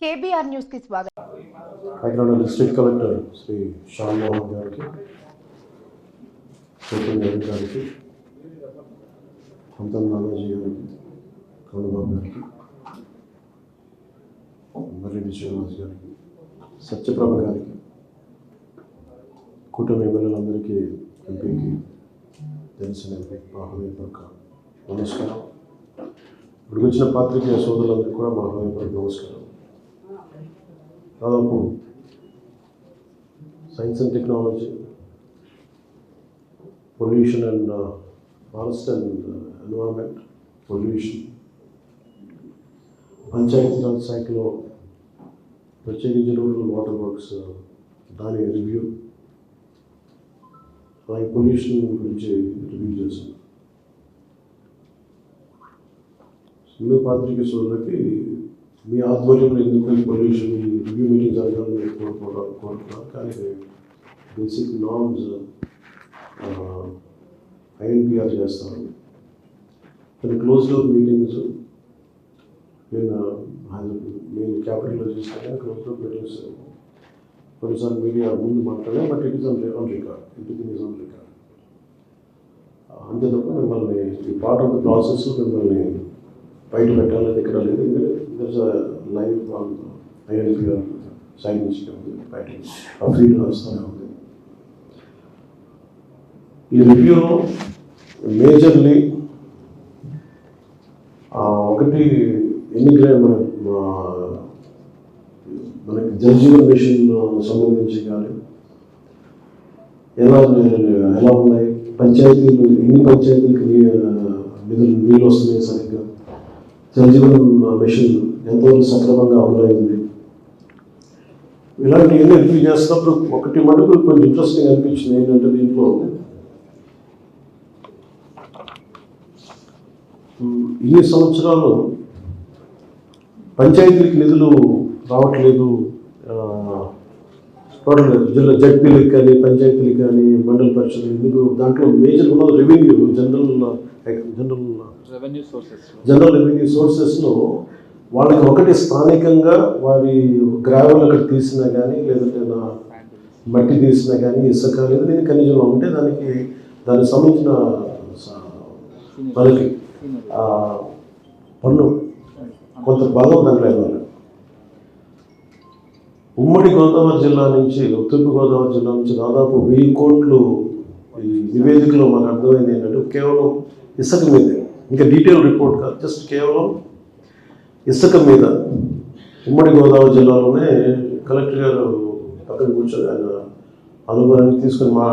KBR న్యూస్కి స్వాగతం. Hyderabad district collector Shri Shyam Mohan గారికి సూపరింటెండెంట్ గారికి అంతం నానాజీ గారికి కరుణబాబు గారికి మర్రెడ్డి శ్రీనివాస్ గారికి సత్యప్రభ గారికి కూటమి ఎమ్మెల్యేలందరికీ ఎంపీకి తెలిసిన ఎంపీ మా నమస్కారం. ఇప్పుడు వచ్చిన పాత్రికేయ సోదరులందరికీ కూడా మా నమస్కారం. దాదాపు science and technology pollution and forest and environment pollution Panchayati Raj శాఖలో ప్రత్యేకించి రూరల్ వాటర్ వర్క్స్ దాని రివ్యూ అలాగే పొల్యూషన్ గురించి రివ్యూ చేశాను సింధు పాత్రిక సోదరులకి మీ ఆధ్వర్యంలో ఎందుకు ఈ పొల్యూషన్ ఈ రివ్యూ మీటింగ్ జరగాలని నేను కోరుకోవడం? కోరుకున్నాను కానీ బేసిక్ నార్మ్స్ ఐఎన్పిఆర్ చేస్తాను. కొన్ని క్లోజ్ డోర్ మీటింగ్స్ నేను నేను క్యాపిటల్లో చేశాను క్లోజ్ డోర్ మీటింగ్స్ కొన్నిసార్లు మీడియా ముందు మాట్లాడే but it is on on record everything is on record అంతే తప్ప మిమ్మల్ని ఈ పార్ట్ ఆఫ్ ద ప్రాసెస్ మిమ్మల్ని బయట పెట్టాలని ఇక్కడ లేదు. There's live on INPR sign ఉంది బయట. ఆ ఫీడ్ వస్తూనే ఉంది. ఈ రివ్యూలో మేజర్లీ ఒకటి ఎన్నికలే మన మనకి జలజీవన్ మిషన్ సంబంధించి కానీ ఎలా ఎలా ఉన్నాయి? పంచాయతీలు ఎన్ని పంచాయతీలకు నిధులు నీళ్ళు వస్తున్నాయి సరిగ్గా? జలజీవన్ మిషన్ ఎంతవరకు సక్రమంగా అమలైంది ఇలాంటివన్నీ రివ్యూ చేస్తున్నప్పుడు ఒకటి మటుకు కొంచెం ఇంట్రెస్టింగ్ అనిపించింది. ఏంటంటే దీంట్లో ఉమ్, ఇన్ని సంవత్సరాలు పంచాయతీలకు నిధులు రావట్లేదు. టోటల్ జిల్లా జడ్పీలకు కానీ పంచాయతీలకు కానీ మండల పరిషత్ ఎందుకు? దాంట్లో మేజర్ ఉన్నది revenue general general general revenue సోర్సెస్లో వాళ్ళకి ఒకటి స్థానికంగా వారి గ్రావెల్ అక్కడ తీసినా కానీ లేదంటే నా మట్టి తీసినా కానీ ఇసుక లేదా ఇది ఖనిజంలో ఉంటే దానికి దానికి సంబంధించిన మనకి పన్ను కొంత భాగం దాంట్లో ఇవ్వాలి. ఉమ్మడి గోదావరి జిల్లా నుంచి తూర్పు గోదావరి జిల్లా నుంచి దాదాపు వెయ్యి కోట్లు ఈ నివేదికలో మనకు అర్థమైంది ఏంటంటే కేవలం ఇసుక మీదే. ఇంకా డీటెయిల్ రిపోర్ట్ కాదు జస్ట్ కేవలం ఇసుక మీద ఉమ్మడి గోదావరి జిల్లాలోనే కలెక్టర్ గారు పక్కన కూర్చొని ఆయన అనుభవాన్ని తీసుకొని మా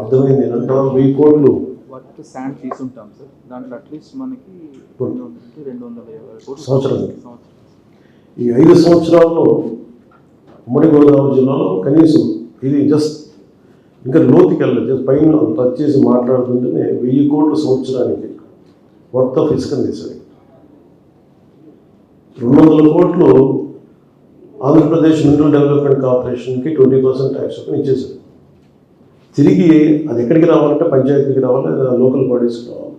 అర్థమైంది ఏంటంటే వెయ్యి కోట్లు. వాటి శాండ్ తీసుంటాం సార్. దాంట్లో అట్లీస్ట్ మనకి రెండు వందల యాభై కోట్లు సంవత్సరానికి. సంవత్సరం ఈ ఐదు సంవత్సరాల్లో ఉమ్మడి గోదావరి జిల్లాలో కనీసం ఇది జస్ట్ ఇంకా లోతుకి వెళ్ళలేదు జస్ట్ పైన టచ్ చేసి మాట్లాడుతుంటేనే వెయ్యి కోట్ల సంవత్సరానికి. వర్త్ ఆఫ్ ఇసుకని తీసాడు రెండు వందల కోట్లు ఆంధ్రప్రదేశ్ మినరల్ డెవలప్మెంట్ కార్పొరేషన్కి ట్వంటీ పర్సెంట్ ట్యాక్స్ చొప్పున ఇచ్చేసాడు తిరిగి అది ఎక్కడికి రావాలంటే పంచాయతీకి రావాలి లేదా లోకల్ బాడీస్కి రావాలి.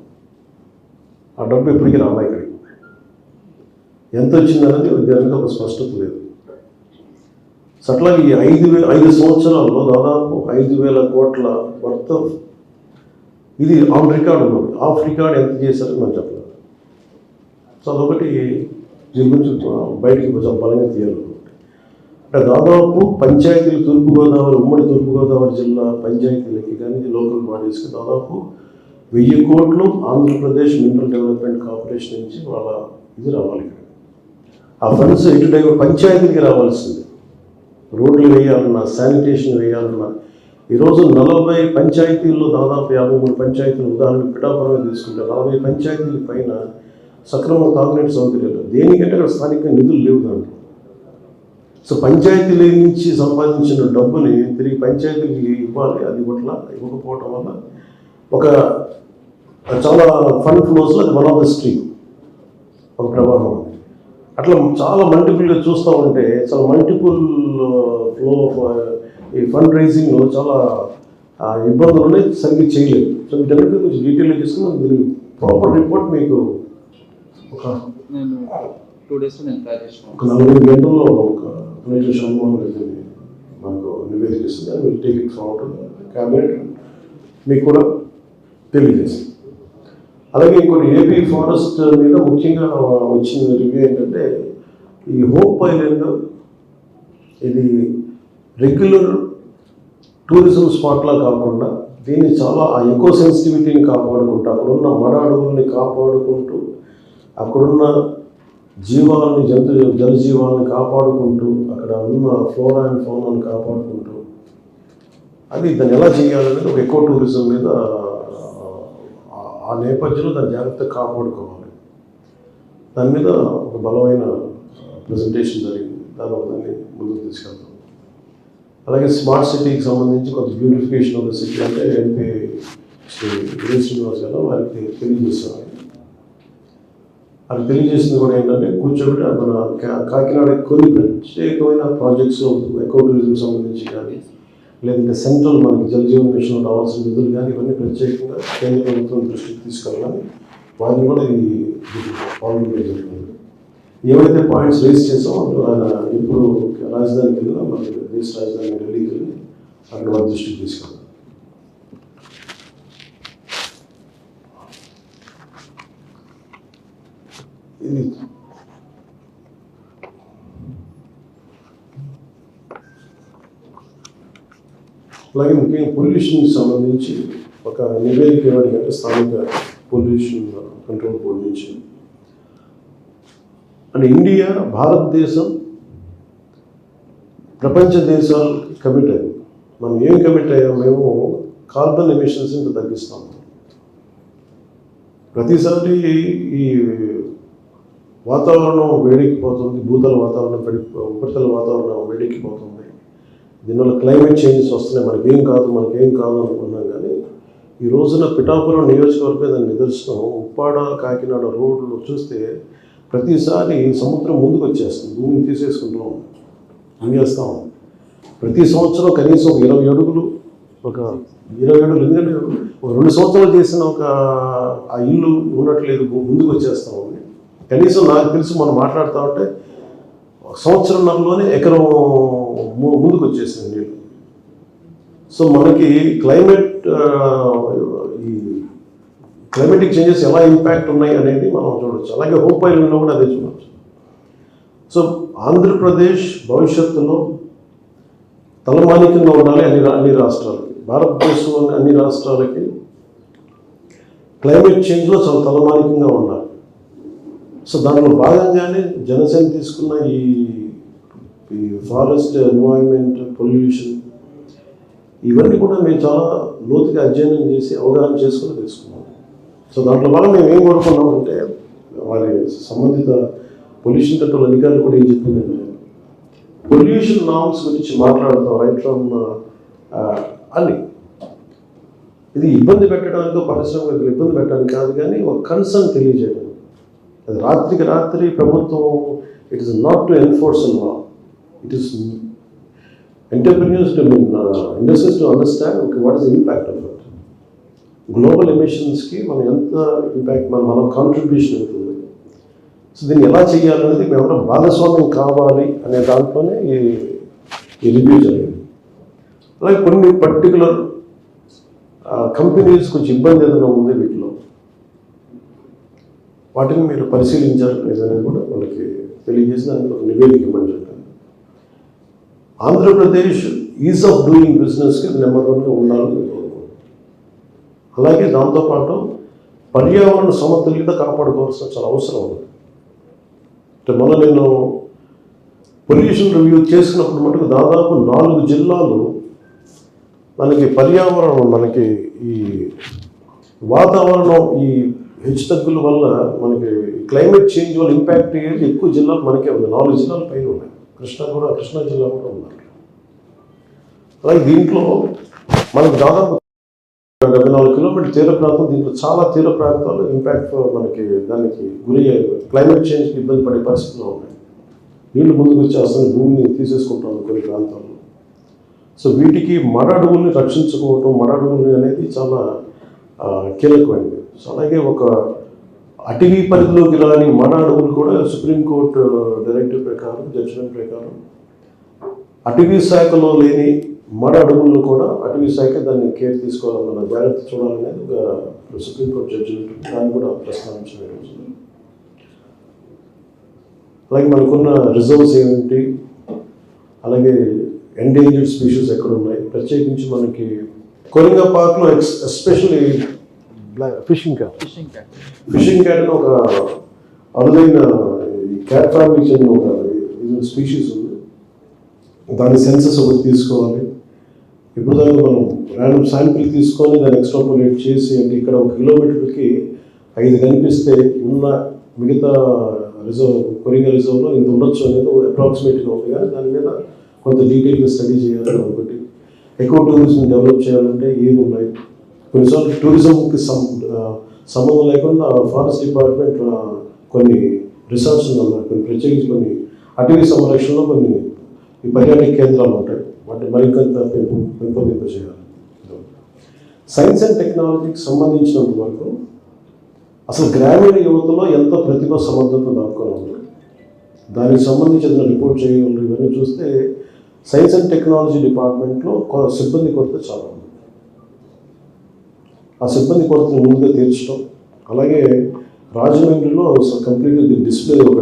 ఆ డబ్బు ఎప్పటికీ రావాలి ఇక్కడికి ఎంత వచ్చిందనేది దానికి ఒక స్పష్టత లేదు. సో అట్లా ఐదు వే ఐదు సంవత్సరాల్లో దాదాపు ఐదు వేల కోట్ల వర్త్ ఇది ఆన్ రికార్డ్ ఉన్నది. ఆఫ్ రికార్డ్ ఎంత చేశారో మనం చెప్పలేదు సో అదొకటి దీని గురించి బయటికి కొంచెం బలంగా తీయాలి. అంటే దాదాపు పంచాయతీలు తూర్పుగోదావరి ఉమ్మడి తూర్పుగోదావరి జిల్లా పంచాయతీలకి కానీ లోకల్ బాడీస్కి దాదాపు వెయ్యి కోట్లు ఆంధ్రప్రదేశ్ మినరల్ డెవలప్మెంట్ కార్పొరేషన్ నుంచి వాళ్ళ ఇది రావాలి ఇక్కడ. ఆ ఫండ్స్ ఇటు డైవర్ పంచాయతీకి రావాల్సింది. రోడ్లు వేయాలన్నా శానిటేషన్ వేయాలన్నా ఈరోజు నలభై పంచాయతీల్లో దాదాపు యాభై మూడు పంచాయతీలు ఉదాహరణ పిఠాపురమే తీసుకుంటే నలభై పంచాయతీల పైన సక్రమ తాగునీటి సౌకర్యాలు దేనికంటే అక్కడ స్థానికంగా నిధులు లేవు దాంట్లో. సో పంచాయతీల నుంచి సంపాదించిన డబ్బుని తిరిగి పంచాయతీలకి ఇవ్వాలి అది ఇవ్వట్ల ఇవ్వకపోవటం వల్ల ఒక చాలా ఫండ్ ఫ్లోస్లో అది వన్ ఆఫ్ ద స్ట్రీమ్. ఒక ప్రవాహం ఉంది అట్లా చాలా మల్టిపుల్గా చూస్తూ ఉంటే చాలా మల్టిపుల్ ఫ్లో ఆఫ్ ఈ ఫండ్ రైజింగ్లో చాలా ఇబ్బందులు ఉన్నాయి. సరిగ్గా చేయలేదు. సో వీటన్నిటి కొంచెం డీటెయిల్గా తీసుకుని దీనికి ప్రాపర్ రిపోర్ట్ మీకు ఒక నేను టూ చేసిన ఒక నలభై గంటల్లో ఒక నిమిషం శంభవం అయితే మాకు నివేదిక ఇస్తుంది. Will take it forward cabinet మీకు కూడా తెలియజేస్తుంది. అలాగే ఇంకోటి ఏపీ ఫారెస్ట్ మీద ముఖ్యంగా వచ్చిన రివ్యూ ఏంటంటే ఈ హోప్ ఐలాండ్ ఇది రెగ్యులర్ టూరిజం స్పాట్లా కాకుండా దీన్ని చాలా ఆ ఎకో సెన్సిటివిటీని కాపాడుకుంటూ అక్కడున్న మడ అడవుల్ని కాపాడుకుంటూ అక్కడున్న జీవాలని జంతు జలజీవాలను కాపాడుకుంటూ అక్కడ ఉన్న ఫ్లోరా అండ్ ఫోనాన్ని కాపాడుకుంటూ అది దాన్ని ఎలా చేయాలనేది ఒక ఎకో టూరిజం మీద ఆ- ఆ నేపథ్యంలో దాన్ని జాగ్రత్తగా కాపాడుకోవాలి. దాని మీద ఒక బలమైన ప్రజెంటేషన్ జరిగింది. దాని దాన్ని ముందుకు తీసుకెళ్తాం అలాగే స్మార్ట్ సిటీకి సంబంధించి కొంత బ్యూటిఫికేషన్ ఉన్న సిటీ అంటే ఎంపీ శ్రీ విజయ్ శ్రీనివాస్ గారు వారికి తెలియజేస్తున్నారు. అది తెలియజేసింది కూడా ఏంటంటే కూర్చోబెట్టి మన కాకినాడ కొన్ని ప్రత్యేకమైన ప్రాజెక్ట్స్ ఎకో టూరిజం సంబంధించి కానీ లేదంటే సెంట్రల్ మనకి జలజీవన మిషన్ రావాల్సిన నిధులు కానీ ఇవన్నీ ప్రత్యేకంగా కేంద్ర ప్రభుత్వం దృష్టికి తీసుకెళ్ళాలని వారిని కూడా ఈ పాల్గొనడం జరుగుతుంది. ఏవైతే పాయింట్స్ రేస్ చేసామో అందులో ఇప్పుడు రాజధానికి వెళ్ళినా మన దేశ రాజధాని ఢిల్లీకి వెళ్ళి అక్కడ వారి దృష్టికి తీసుకెళ్ళాం ఇది. అలాగే ముఖ్యంగా పొల్యూషన్కి సంబంధించి ఒక నివేదిక ఇవ్వడానికి స్థానిక పొల్యూషన్ కంట్రోల్ బోర్డు నుంచి అండ్ ఇండియా భారతదేశం ప్రపంచ దేశాలు కమిట్ అయ్యాం మనం ఏం కమిట్ అయ్యాం? మేము కార్బన్ ఎమిషన్స్ ఇంకా తగ్గిస్తాం. ప్రతిసారి ఈ వాతావరణం వేడెక్కిపోతుంది. భూతల వాతావరణం వేడి ఉపరితల వాతావరణం వేడెక్కిపోతుంది. దీనివల్ల క్లైమేట్ చేంజెస్ వస్తున్నాయి. మనకేం కాదు మనకేం కాదు అనుకున్నాం కానీ ఈ రోజున పిఠాపురం నియోజకవర్గం దాని నిదర్శనం ఉప్పాడ కాకినాడ రోడ్లు చూస్తే ప్రతిసారి సముద్రం ముందుకు వచ్చేస్తుంది భూమిని తీసేసుకుంటాం అంగేస్తాం ప్రతి సంవత్సరం కనీసం ఒక ఇరవై అడుగులు ఒక ఇరవై అడుగులు ఎందుకంటే ఒక రెండు సంవత్సరాలు చేసిన ఒక ఆ ఇల్లు ఉండట్లేదు ముందుకు వచ్చేస్తాం కనీసం నాకు తెలిసి మనం మాట్లాడుతూ ఉంటే ఒక సంవత్సరంన్నరలోనే ఎకరం ముందుకు వచ్చేసింది నీళ్ళు. సో మనకి క్లైమేట్ ఈ క్లైమేటిక్ చేంజెస్ ఎలా ఇంపాక్ట్ ఉన్నాయి అనేది మనం చూడవచ్చు అలాగే హోప్ ఐలండ్లో కూడా అదే చూడవచ్చు సో ఆంధ్రప్రదేశ్ భవిష్యత్తులో తలమానికంగా ఉండాలి అన్ని అన్ని రాష్ట్రాలకి. భారతదేశం అన్ని రాష్ట్రాలకి క్లైమేట్ చేంజ్లో చాలా తలమానికంగా ఉండాలి. సో దానిలో భాగంగానే జనసేన తీసుకున్న ఈ ఈ ఫారెస్ట్ ఎన్వైర్న్మెంట్ పొల్యూషన్ ఇవన్నీ కూడా మేము చాలా లోతుగా అధ్యయనం చేసి అవగాహన చేసుకుని తెలుసుకున్నాం. సో దాంట్లో వల్ల మేము ఏం కోరుకున్నామంటే వారి సంబంధిత పొల్యూషన్ కంట్రోల్ అధికారులు కూడా ఏం చెప్పిందంటే పొల్యూషన్ నామ్స్ గురించి మాట్లాడతాం రైట్ ఫ్రమ్ uh, అన్ని. ఇది ఇబ్బంది పెట్టడానికి పరిశ్రమకు ఇబ్బంది పెట్టడానికి కాదు కానీ ఒక కన్సర్న్ తెలియజేయడం. అది రాత్రికి రాత్రి ప్రభుత్వం it is not to enforce law it is entrepreneurs to mean industries to understand what is impact of global ఎమిషన్స్కి మనం ఎంత ఇంపాక్ట్ మన మన కాంట్రిబ్యూషన్ అవుతుంది సో దీన్ని ఎలా చేయాలనేది మేము భాగస్వామ్యం కావాలి అనే దాంట్లోనే ఈ ఈ రివ్యూ జరిగింది. అలాగే కొన్ని పర్టికులర్ కంపెనీస్ కొంచెం ఇబ్బంది ఏదైనా ఉంది వీటిలో. వాటిని మీరు పరిశీలించారు లేదని కూడా వాళ్ళకి తెలియజేసి దానికి ఒక నివేదిక ఇవ్వమని చెప్పాను. ఆంధ్రప్రదేశ్ ఈజ్ ఆఫ్ డూయింగ్ బిజినెస్కి నెంబర్ వన్గా ఉండాలని అలాగే దాంతోపాటు పర్యావరణ సమతుల్యత కాపాడుకోవాల్సిన చాలా అవసరం ఉంది. అంటే మొన్న నేను పొల్యూషన్ రివ్యూ చేసినప్పుడు మటుకు దాదాపు నాలుగు జిల్లాలు మనకి పర్యావరణం మనకి ఈ వాతావరణం ఈ హెచ్చుతగ్గుల వల్ల మనకి క్లైమేట్ చేంజ్ వల్ల ఇంపాక్ట్ అయ్యేది ఎక్కువ జిల్లాలు మనకే ఉంది నాలుగు జిల్లాల పైన ఉన్నాయి. కృష్ణా కూడా కృష్ణా జిల్లా కూడా ఉన్నారు అలాగే దీంట్లో మనకు దాదాపు డెబ్బై నాలుగు కిలోమీటర్ తీర ప్రాంతం దీంట్లో చాలా తీర ప్రాంతాలు. ఇంపాక్ట్ మనకి దానికి గురి క్లైమేట్ చేంజ్కి ఇబ్బంది పడే పరిస్థితులు ఉన్నాయి. నీళ్ళు ముందుకు వచ్చేస్తాయి భూమిని తీసేసుకుంటాం కొన్ని ప్రాంతాల్లో. సో వీటికి మడ అడుగుల్ని రక్షించుకోవటం మడ అడవుల్ని అనేది చాలా కీలకమైనది. సో అలాగే ఒక అటవీ పరిధిలోకి రాని మన అడుగులు కూడా సుప్రీంకోర్టు డైరెక్టివ్ ప్రకారం జడ్జిమెంట్ ప్రకారం అటవీ శాఖలో లేని మడ అడవులను కూడా అటవీ శాఖ దాన్ని కేర్ తీసుకోవాలన్న జాగ్రత్త చూడాలనేది ఒక సుప్రీంకోర్టు ఉంది. దాన్ని కూడా ప్రస్తావించిన. అలాగే మనకున్న రిజర్వ్స్ ఏమిటి? అలాగే ఎండేంజర్డ్ స్పీషీస్ ఎక్కడ ఉన్నాయి ప్రత్యేకించి మనకి కొరింగా పార్క్లో X especially fishing cat. Fishing cat. Fishing cat ఒక అరుదైన క్యాట్ ఫ్యామిలీకి చెందిన ఒక స్పీషీస్ ఉంది. దాని సెన్సెస్ ఒకటి తీసుకోవాలి. ఇప్పుడు దాకా మనం ర్యాండమ్ శాంపిల్ తీసుకొని దాన్ని ఎక్స్ట్రాపులేట్ చేసి అంటే ఇక్కడ ఒక కిలోమీటర్కి ఐదు కనిపిస్తే ఉన్న మిగతా రిజర్వ్ కొరిగా రిజర్వ్లో ఇంత ఉండొచ్చు అనేది అప్రాక్సిమేట్గా ఉంది. కానీ దాని మీద కొంత డీటెయిల్గా స్టడీ చేయాలి ఒకటి ఎక్కువ టూరిజం డెవలప్ చేయాలంటే ఏమి ఉన్నాయి? కొన్నిసార్లు టూరిజంకి సంబంధం లేకుండా ఫారెస్ట్ డిపార్ట్మెంట్ కొన్ని రిసార్ట్స్ ఉన్నాయి కొన్ని ప్రత్యేకించి కొన్ని అటవీ సంరక్షణలో కొన్ని ఈ పర్యాటక కేంద్రాలు ఉంటాయి. వాటిని మరికొంత పెంపు పెంపొందింప చేయాలి సైన్స్ అండ్ టెక్నాలజీకి సంబంధించినంత వరకు అసలు గ్రామీణ యువతలో ఎంత ప్రతిభ సమర్థత దాక్కుని ఉంది? దానికి సంబంధించిన రిపోర్ట్ చేయగలరు ఇవన్నీ చూస్తే సైన్స్ అండ్ టెక్నాలజీ డిపార్ట్మెంట్లో కొ- సిబ్బంది కొరత చాలా ఉంది. ఆ సిబ్బంది కొరతను ముందుగా తీర్చడం అలాగే రాజమండ్రిలో కంప్లీట్గా డిస్ప్లే ఒక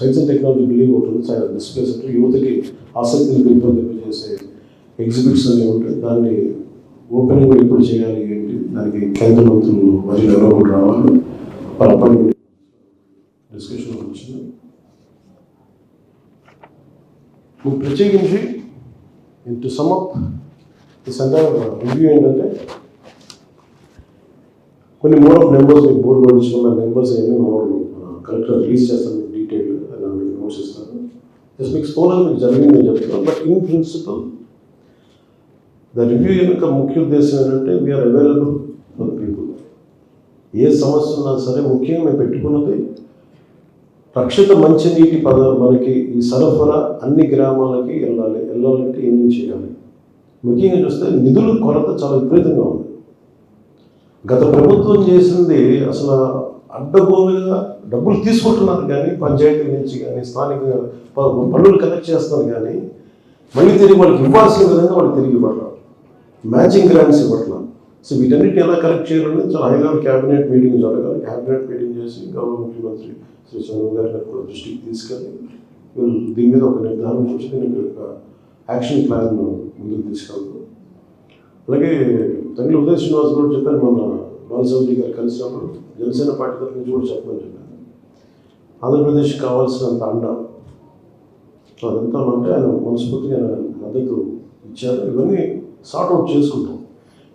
సైన్స్ అండ్ టెక్నాలజీ బిల్డింగ్ ఒకటి ఉంది. సై- డిస్ప్లే సెంటర్ యువతకి ఆసక్తిని పెంపొందింపజేసే ఎగ్జిబిట్స్ అనేవి ఉంటాయి దాన్ని ఓపెనింగ్ కూడా ఎప్పుడు చేయాలి ఏంటి? దానికి కేంద్ర మంత్రులు మరియు ఎవరో రావాలి. వాళ్ళ డిస్కషన్ వచ్చింది. మీకు ప్రత్యేకించి టు సమ్అప్ ఈ సందర్భ రివ్యూ ఏంటంటే కొన్ని మోడ్ ఆఫ్ నెంబర్స్ మీకు బోర్డు పడించుకున్న నెంబర్స్ ఏమేమి కలెక్టర్ రిలీజ్ చేస్తాను మీకు డీటెయిల్ మీకు నోట్స్ జస్ట్ మీకు స్కోర్ మీకు చెప్తున్నాను. But in principle the review యొక్క ముఖ్య ఉద్దేశం ఏంటంటే we are available for people ఏ సమస్య ఉన్నా సరే ముఖ్యంగా మేము పెట్టుకున్నది రక్షిత మంచినీటి పద మనకి ఈ సరఫరా అన్ని గ్రామాలకి వెళ్ళాలి వెళ్ళాలంటే ఏమేమి చేయాలి? ముఖ్యంగా చూస్తే నిధుల కొరత చాలా విపరీతంగా ఉంది. గత ప్రభుత్వం చేసింది అసలు అడ్డగోలుగా డబ్బులు తీసుకుంటున్నారు కానీ పంచాయతీ నుంచి కానీ స్థానిక పనులు కలెక్ట్ చేస్తున్నారు కానీ మళ్ళీ తిరిగి వాళ్ళకి ఇవ్వాల్సిన విధంగా వాళ్ళు తిరిగి ఇవ్వట్లేదు. మ్యాచింగ్ గ్రాంట్స్ ఇవ్వట్లేదు. సో వీటన్నిటిని ఎలా కలెక్ట్ చేయాలని చాలా హై క్యాబినెట్ మీటింగ్ జరగాలి. క్యాబినెట్ మీటింగ్ చేసి గౌరవ ముఖ్యమంత్రి శ్రీ చంద్రబాబు గారి కూడా దృష్టికి తీసుకెళ్ళి వీళ్ళు దీని మీద ఒక నిర్ధారణ చేసి దీనికి ఒక యాక్షన్ ప్లాన్ ముందుకు తీసుకెళ్తాం అలాగే తండ్రి ఉదయ శ్రీనివాస్ కూడా చెప్పారు మొన్న బాలసౌరి గారు కలిసినప్పుడు జనసేన పార్టీ తరఫు నుంచి కూడా చెప్పమని చెప్పారు ఆంధ్రప్రదేశ్ కావాల్సినంత అండ సో అదంతా అంటే ఆయన మనస్ఫూర్తిగా మద్దతు ఇచ్చారు. ఇవన్నీ సార్ట్అవుట్ చేసుకుంటాం.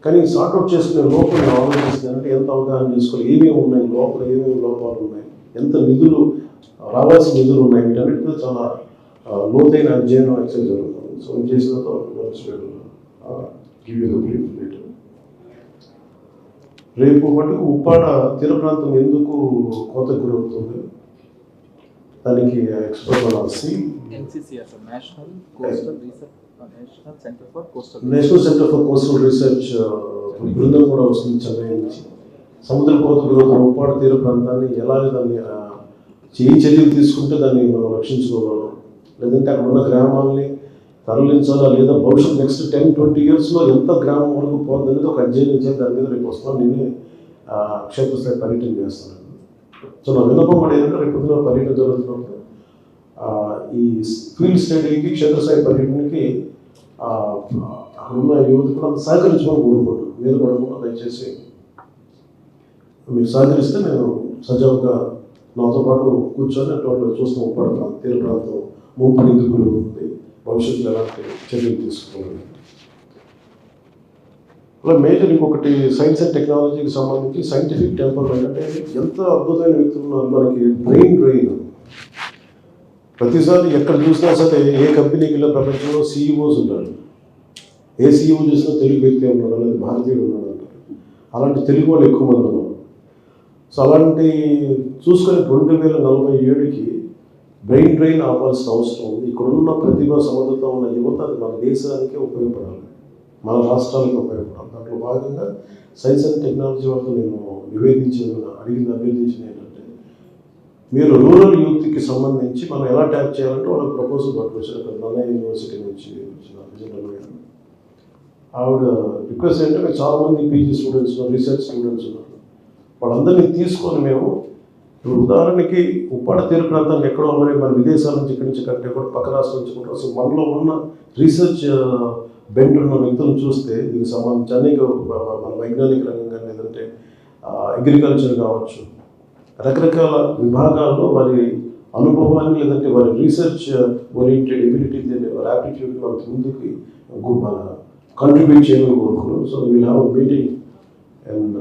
కానీ సార్ట్అవుట్ చేసుకునే లోపల ఆలోచిస్తున్నారంటే ఎంత అవగాహన చేసుకోవాలి? ఏమేమి ఉన్నాయి? లోపల ఏమేమి లోపాలు ఉన్నాయి? ఎంత నిధులు రావాల్సిన నిధులు ఉన్నాయి? వీటన్నిటితో చాలా లోతైన అధ్యయనం యాక్చువల్ జరుగుతుంది. సో నేను చేసిన గివ్ యూ బ్రీఫ్ రేపు మటుకు ఉప్పాడ తీర ప్రాంతం ఎందుకు కోత గురవుతుంది? దానికి expert national centre for coastal research. బృందం కూడా వస్తుంది చెన్నై నుంచి. సముద్ర కోత గురవుతున్న ఉప్పాడ తీర ప్రాంతాన్ని ఎలాగ దాన్ని ఏ చర్యలు తీసుకుంటే దాన్ని మనం రక్షించుకోగలం? లేదంటే అక్కడ ఉన్న గ్రామాలని తరలించాలా లేదా భవిష్యత్ నెక్స్ట్ టెన్ ట్వంటీ ఇయర్స్లో ఎంత గ్రామం వరకు పోతుంది అనేది ఒక అధ్యయనం చేసి దాని మీద రేపు వస్తాను. నేనే క్షేత్రస్థాయి పర్యటన చేస్తాను. సో నా విన్నపం కూడా ఏంటంటే రేపు పొద్దున పర్యటన జరుగుతున్నప్పుడు ఈ ఫీల్డ్ స్టడీకి క్షేత్రస్థాయి పర్యటనకి ఆ, అక్కడ ఉన్న యువత కూడా సహకరించమని కోరుకుంటున్నాను. మీద పడకుండా దయచేసి మీరు సహకరిస్తే నేను సజావుగా నాతో పాటు కూర్చొని అటువంటి చూస్తూ ఉప్పాడ ప్రాంతం తీర ప్రాంతం ముంపు నిందుకులు భవిష్యత్తులో ఎలాంటి చర్యలు తీసుకోవాలి అలా మేజర్ ఇంకొకటి సైన్స్ అండ్ టెక్నాలజీకి సంబంధించి సైంటిఫిక్ టెంపర్మెంట్ అంటే ఎంత అద్భుతమైన వ్యక్తులు ఉన్నారు. మనకి బ్రెయిన్ డ్రైన్. ప్రతిసారి ఎక్కడ చూసినా సరే ఏ కంపెనీకి వెళ్ళిన ప్రపంచంలో సీఈఓస్ ఉంటారు ఏ సీఈఓ చూసినా తెలుగు వ్యక్తి ఉన్నాడు? లేదా భారతీయుడు ఉన్నాడు? అంటారు అలాంటి తెలుగు వాళ్ళు ఎక్కువ మంది ఉన్నారు. సో అలాంటి చూసుకొని రెండు వేల నలభై ఏడుకి బ్రెయిన్ డ్రైన్ అవ్వాల్సిన అవసరం ఉంది. ఇక్కడున్న ప్రతిభ సమర్థత ఉన్న యువత అది మన దేశానికే ఉపయోగపడాలి. మన రాష్ట్రానికి ఉపయోగపడాలి. దాంట్లో భాగంగా సైన్స్ అండ్ టెక్నాలజీ వాళ్ళతో నేను నివేదించిన అడిగింది అభ్యర్థించింది ఏంటంటే మీరు రూరల్ యూత్కి సంబంధించి మనం ఎలా ట్యాప్ చేయాలంటే వాళ్ళకి ప్రపోజల్ పట్టుకొచ్చారు. అక్కడ నన్నయ్య యూనివర్సిటీ నుంచి వచ్చిన గారు ఆవిడ రిక్వెస్ట్ ఏంటంటే చాలా మంది పీజీ స్టూడెంట్స్ రీసెర్చ్ స్టూడెంట్స్ ఉన్నారు. వాళ్ళందరినీ తీసుకొని మేము ఇప్పుడు ఉదాహరణకి ఉప్పాడ తీర ప్రాంతాలు ఎక్కడో మరి మన విదేశాల నుంచి ఇక్కడి నుంచి కంటే కూడా పక్క రాష్ట్రం నుంచి కూడా అసలు మనలో ఉన్న రీసెర్చ్ బెంట్ ఉన్న వ్యక్తులను చూస్తే దీనికి సంబంధించి అనేక మన వైజ్ఞానిక రంగం కానీ లేదంటే అగ్రికల్చర్ కావచ్చు రకరకాల విభాగాల్లో వారి అనుభవాన్ని లేదంటే వారి రీసెర్చ్ ఓరియంటెడ్ ఎబిలిటీ వారి యాప్టిట్యూడ్ మనకి ముందుకి మన కంట్రిబ్యూట్ చేయమని కోరుకున్నాం so we have meeting and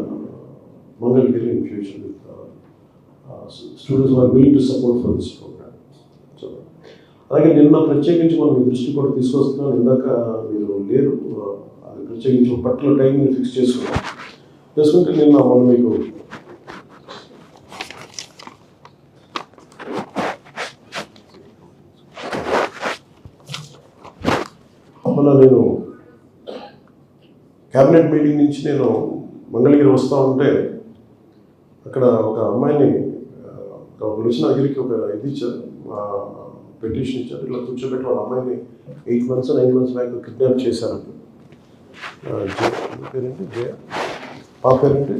Mangalagiri in future students are willing to support for this programme so అలాగే నిన్న ప్రత్యేకించి మనం మీ దృష్టి కూడా తీసుకొస్తున్నాం. ఇందాక మీరు లేరు. అది ప్రత్యేకించి ఒక పర్టికులర్ టైం ఫిక్స్ చేసుకున్నాం. చేసుకుంటే నిన్న మనం మీకు మొన్న నేను క్యాబినెట్ మీటింగ్ నుంచి నేను మంగళగిరి వస్తూ ఉంటే అక్కడ ఒక అమ్మాయిని ఆ, వచ్చిన దగ్గరికి ఒక ఇది ఇచ్చారు పెటిషన్ ఇచ్చారు. ఇట్లా కూర్చోబెట్టి వాళ్ళ అమ్మాయిని eight months nine months back kidnap చేశారు పేరేంటి? జయ పాప పేరేంటి?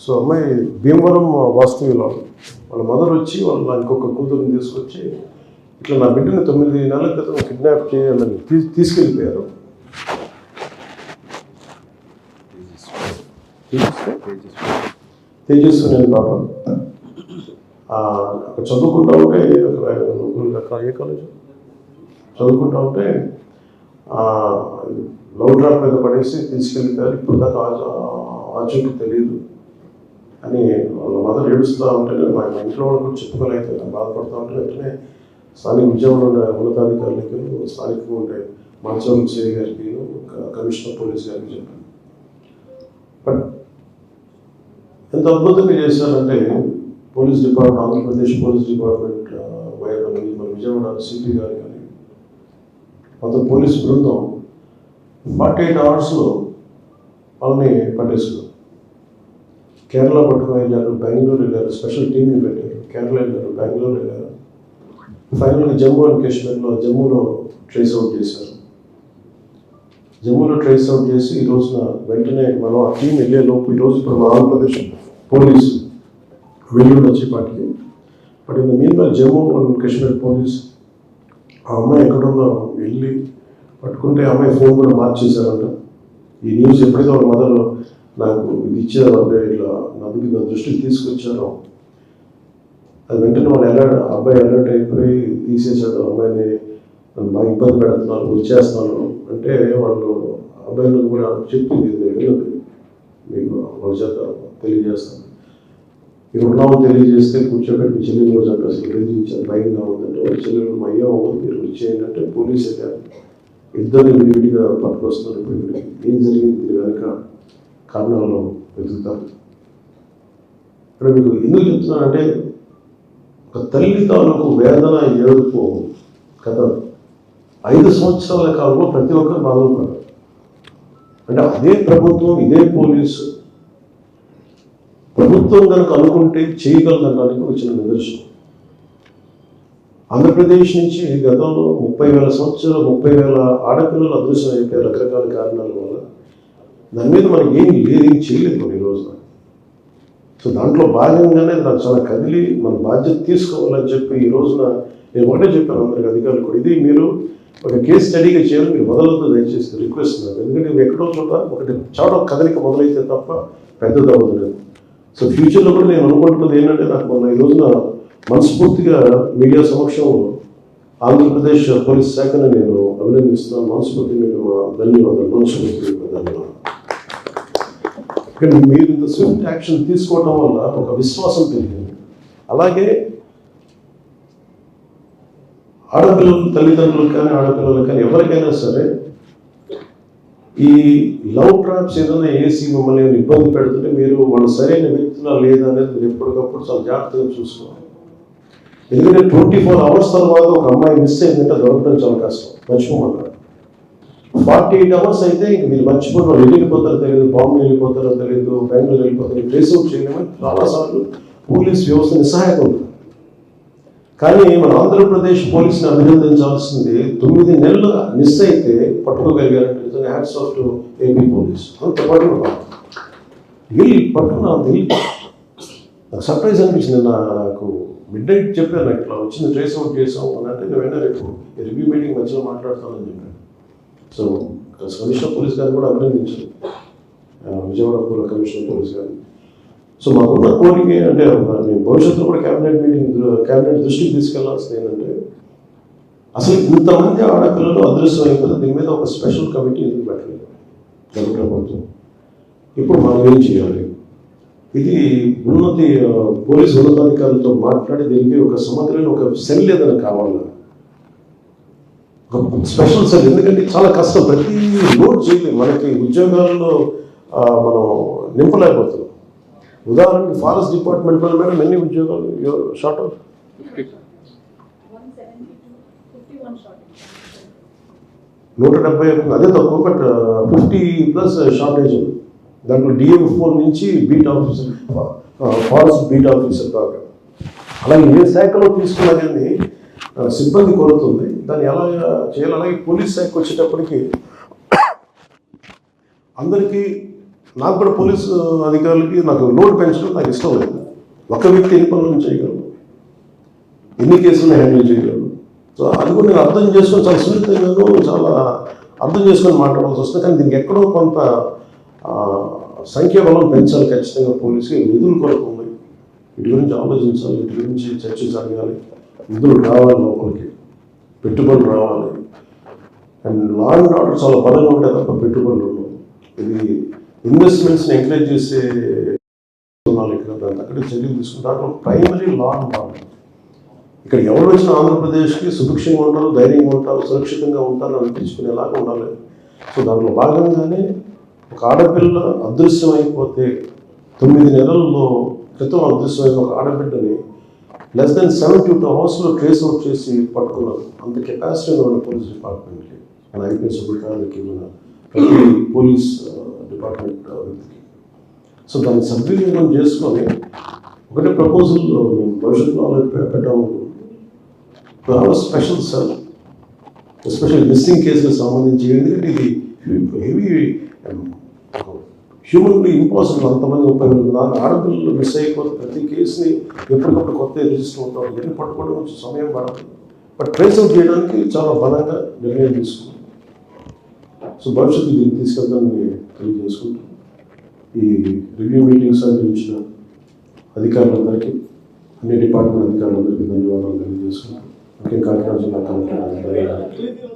సో అమ్మాయి భీమవరం వాస్తవ్యులు. వాళ్ళ మదర్ వచ్చి వాళ్ళ ఇంకొక కూతురుని తీసుకొచ్చి ఇట్లా నా బిడ్డని తొమ్మిది నెలల క్రితం కిడ్నాప్ చేయాలని తీ- తీసుకెళ్ళిపోయారు. తేజస్వి నేను పాప. అక్కడ చదువుకుంటా ఉంటే అక్కడ ఏ కాలేజ్? చదువుకుంటా ఉంటే లవ్ డ్రాప్ మీద పడేసి తీసుకెళ్ళిపోయారు. ఇప్పుడు దాకా ఆచూకి తెలియదు అని వాళ్ళ మదర్ ఏడుస్తూ ఉంటే మా ఇంట్లో వాళ్ళు కూడా చెప్పుకోలేదు బాధపడుతూ ఉంటే వెంటనే స్థానిక విజయవాడ ఉండే ఉన్నతాధికారులకి స్థానికంగా ఉండే మంచం సిఐ గారికి కమిషనర్ పోలీస్ గారికి చెప్పాను. బట్ ఎంత అద్భుతంగా చేశారంటే police department Andhra Pradesh police department ఆ, మన మన విజయవాడ సిపి గారు కానీ మొత్తం పోలీస్ బృందం ఫార్టీ ఎయిట్ అవర్స్లో వాళ్ళని పట్టేసుకున్నారు. కేరళ పట్టుకుని వెళ్ళారు బెంగళూరు వెళ్ళారు స్పెషల్ టీంని పెట్టారు. కేరళ వెళ్ళారు బెంగళూరు వెళ్ళారు. ఫైనల్గా జమ్మూ అండ్ కాశ్మీర్లో జమ్మూలో ట్రేస్ అవుట్ చేశారు. జమ్మూలో ట్రేస్ అవుట్ చేసి ఈ రోజున వెంటనే మనం ఆ టీం వెళ్ళే లోపు ఈరోజు ఇప్పుడు మన ఆంధ్రప్రదేశ్ పోలీసు వెళ్ళి వచ్చేపాటికి but in the mean Jammu and Kashmir police ఆ అమ్మాయి ఎక్కడుందో వెళ్ళి పట్టుకుంటే ఆ అమ్మాయి ఫోన్ కూడా మార్చేశారంట. ఈ న్యూస్ ఎప్పుడైతే వాళ్ళ మదర్ నాకు ఇది ఇచ్చారు అంటే ఇట్లా నా దగ్గర నా దృష్టికి తీసుకొచ్చారు అది వెంటనే వాళ్ళు అలర్ట్ అబ్బాయి అలర్ట్ అయిపోయి తీసేసాడు అమ్మాయిని బాగా ఇబ్బంది పెడుతున్నారు వచ్చేస్తున్నాను అంటే వాళ్ళు అబ్బాయిని కూడా చెప్పింది ఇది వెళ్ళదు మీకు వాళ్ళ చేత తెలియజేస్తాను. ఇక్కడ ఉన్నామని తెలియజేస్తే కూర్చోబెట్టి మీ చెల్లెలు కూడా చెప్పి అసలు తెలియజేశారు భయంగా ఉందంటే వాళ్ళ చెల్లెలు మా అయ్యా అవ్వదు మీరు వచ్చేయండి అంటే పోలీస్ వెళ్ళారు ఇద్దరు విడివిడిగా పట్టుకొస్తున్నారు ఇప్పుడు ఇక్కడికి ఏం జరిగింది? దీని వెనక కారణాలను వెతుకుతారు. ఇక్కడ మీకు ఎందుకు చెప్తున్నానంటే ఒక తల్లి తాలూకు వేదన ఏడుపు కథ ఐదు సంవత్సరాల కాలంలో ప్రతి ఒక్కరు బాధపడ్డారు అంటే అదే ప్రభుత్వం ఇదే పోలీసు. ప్రభుత్వం కనుక అనుకుంటే చేయగలదనడానికి వచ్చిన నిదర్శనం. ఆంధ్రప్రదేశ్ నుంచి గతంలో ముప్పై వేల సంవత్సరాలు ముప్పై వేల ఆడపిల్లలు అదృశ్యం అయిపోయారు రకరకాల కారణాల వల్ల దాని మీద మనకి ఏం లేదు ఏం చేయలేదు మనం ఈ సో దాంట్లో భాగంగానే నాకు చాలా కదిలి మన బాధ్యత తీసుకోవాలని చెప్పి ఈ రోజున నేను ఒకటే చెప్పాను అందరికి అధికారులు కూడా. ఇది మీరు ఒక కేస్ స్టడీగా చేయాలి మీరు మొదలవుతుంది దయచేసి రిక్వెస్ట్ నాకు. ఎందుకంటే నేను ఎక్కడో చోట ఒకటి చోట కదలిక మొదలైతే తప్ప పెద్దది అవ్వదు. లేదు సో ఫ్యూచర్లో కూడా నేను అనుకుంటున్నది ఏంటంటే నాకు మొన్న ఈ రోజున మనస్ఫూర్తిగా మీడియా సమక్షంలో ఆంధ్రప్రదేశ్ పోలీస్ శాఖను నేను అభినందిస్తున్నాను. మనస్ఫూర్తి మీకు ధన్యవాదాలు. మనస్ఫూర్తి ధన్యవాదాలు. కానీ మీరు ఇంత స్విఫ్ట్ యాక్షన్ తీసుకోవడం వల్ల ఒక విశ్వాసం పెరిగింది. అలాగే ఆడపిల్లలు తల్లిదండ్రులకు కానీ ఆడపిల్లలకు కానీ ఎవరికైనా సరే ఈ లవ్ ట్రాప్స్ ఏదైనా వేసి మిమ్మల్ని ఇబ్బంది పెడుతుంటే మీరు వాళ్ళు సరైన వ్యక్తులా లేదా అనేది మీరు ఎప్పటికప్పుడు చాలా జాగ్రత్తగా చూసుకోవాలి. ఎందుకంటే ట్వంటీ ఫోర్ అవర్స్ తర్వాత ఒక అమ్మాయి మిస్ అయిందంటే దొరకడం చాలా కష్టం. మర్చిపోమన్నారు ఫార్టీ ఎయిట్ అవర్స్ అయితే ఇంక మీరు మర్చిపోయి వాళ్ళు వెళ్ళిపోతారో తెలియదు బాంబే వెళ్ళిపోతారో తెలియదు బెంగళూరు వెళ్ళిపోతారు. ట్రేస్ అవుట్ చేయలేమని చాలాసార్లు పోలీస్ వ్యవస్థ నిస్సహాయత ఉంది కానీ మన ఆంధ్రప్రదేశ్ పోలీసుని అభినందించాల్సింది తొమ్మిది నెలలు మిస్ అయితే పట్టుకోగలిగారంటే hats off to AP police. అంత పట్టుకున్నా వెళ్ళి పట్టుకున్నా నాకు సర్ప్రైజ్ అనిపించింది. నాకు మిడ్ నైట్ చెప్పాను నాకు ఇట్లా వచ్చింది ట్రేస్ అవుట్ చేసాం అని అంటే నేను వెంటనే రేపు రివ్యూ మీటింగ్ మధ్యలో మాట్లాడతానని చెప్పాను సో కమిషనర్ పోలీస్ గారిని కూడా అభినందించారు విజయవాడ పూర్వ కమిషనర్ పోలీస్ గారిని. సో మాకున్న కోరిక అంటే నేను భవిష్యత్తులో కూడా క్యాబినెట్ మీటింగ్ క్యాబినెట్ దృష్టికి తీసుకెళ్ళాల్సింది ఏంటంటే అసలు ఇంతమంది ఆడపిల్లలు అదృశ్యం అయిపోతే దీని మీద ఒక స్పెషల్ కమిటీ ఎందుకు పెట్టలేదు? ప్రభుత్వం. ఇప్పుడు మనం ఏం చేయాలి? ఇది ఉన్నతి పోలీసు ఉన్నతాధికారులతో మాట్లాడి దీనికి ఒక సమగ్రమైన ఒక సెల్ ఏదైనా కావాలా? స్పెషల్ సెల్ ఎందుకంటే చాలా కష్టం. ప్రతి లోడ్ చేయలేము మనకి ఉద్యోగాల్లో మనం నింపలేకపోతున్నాం. ఉదాహరణకి ఫారెస్ట్ డిపార్ట్మెంట్లో మేడం ఎన్ని ఉద్యోగాలు షార్ట్ అవుట్ నూట డెబ్బై అదే తక్కువ బట్ ఫిఫ్టీ ప్లస్ షార్టేజ్ ఉంది. దాంట్లో డిఎం నుంచి beat officer forest beat officer దాకా అలాగే ఏ శాఖలో తీసుకున్నా కానీ సిబ్బంది కోరుతుంది. దాన్ని ఎలా చేయాలి అలాగే పోలీస్ శాఖ వచ్చేటప్పటికి అందరికీ నాకు కూడా పోలీసు అధికారులకి నాకు లోడ్ పెంచడం నాకు ఇష్టం లేదు. ఒక వ్యక్తి ఎన్ని పనులను చేయగలరు ఎన్ని కేసులను హ్యాండిల్ చేయగలరు సో అది కూడా నేను అర్థం చేసుకొని చాలా సున్నితంగాను చాలా అర్థం చేసుకొని మాట్లాడాల్సి వస్తుంది. కానీ దీనికి ఎక్కడో కొంత సంఖ్యాబలం పెంచాలి ఖచ్చితంగా పోలీసుకి నిధులు కొరకు ఉన్నాయి వీటి గురించి ఆలోచించాలి వీటి గురించి చర్చ జరగాలి. నిధులు రావాలి లోపలికి పెట్టుబడులు రావాలి. అండ్ లా అండ్ ఆర్డర్ చాలా బలంగా ఉంటాయి తప్ప పెట్టుబడులు ఇది ఇన్వెస్ట్మెంట్స్ని ఎంకరేజ్ చేసే ఇక్కడ. అక్కడ చర్యలు తీసుకుని దాంట్లో ప్రైమరీ లా అండ్ ఆర్డర్ ఇక్కడ ఎవరు వచ్చిన ఆంధ్రప్రదేశ్కి సుభిక్షంగా ఉంటారు ధైర్యంగా ఉంటారు సురక్షితంగా ఉంటారు అనిపించుకునేలాగా ఉండాలి. సో దాంట్లో భాగంగానే ఒక ఆడపిల్ల అదృశ్యం అయిపోతే తొమ్మిది నెలల్లో క్రితం అదృశ్యమైన ఒక ఆడబిడ్డని లెస్ దెన్ సెవెంటీ టూ అవర్స్లో ట్రేస్ అవుట్ చేసి పట్టుకున్నారు. అంత కెపాసిటీ ఉన్న మన పోలీస్ డిపార్ట్మెంట్కి మన ఐపీఎస్ అధికారులకి మన ప్రతి పోలీస్ డిపార్ట్మెంట్ వ్యక్తికి. సో దాన్ని సద్వినియోగం చేసుకొని ఒకటే ప్రపోజల్ మేము భవిష్యత్తులో పెట్టాము. స్పెషల్ సెల్ ఎస్పెషల్ మిస్సింగ్ కేసులకు సంబంధించి ఎందుకంటే ఇది హెవీ హ్యూమన్లీ ఇంపాసిబుల్ అంతమంది ముప్పై మంది నాలుగు ఆడపిల్లలు మిస్ అయిపోతే ప్రతి కేసుని ఎప్పటికప్పుడు కొత్త రిజిస్టర్ అవుతాం. ఇవన్నీ పట్టుకోవడం కొంచెం సమయం పడదు. బట్ ట్రేస్ అవుట్ చేయడానికి చాలా బలంగా నిర్ణయం తీసుకున్నాం సో భవిష్యత్తు దీన్ని తీసుకెళ్తామని తెలియజేసుకుంటాం ఈ రివ్యూ మీటింగ్స్ అందించిన అధికారులందరికీ అన్ని డిపార్ట్మెంట్ అధికారులందరికీ ధన్యవాదాలు తెలియజేసుకుంటాం ముఖ్యంగా కాకినాడ జిల్లా కలెక్టర్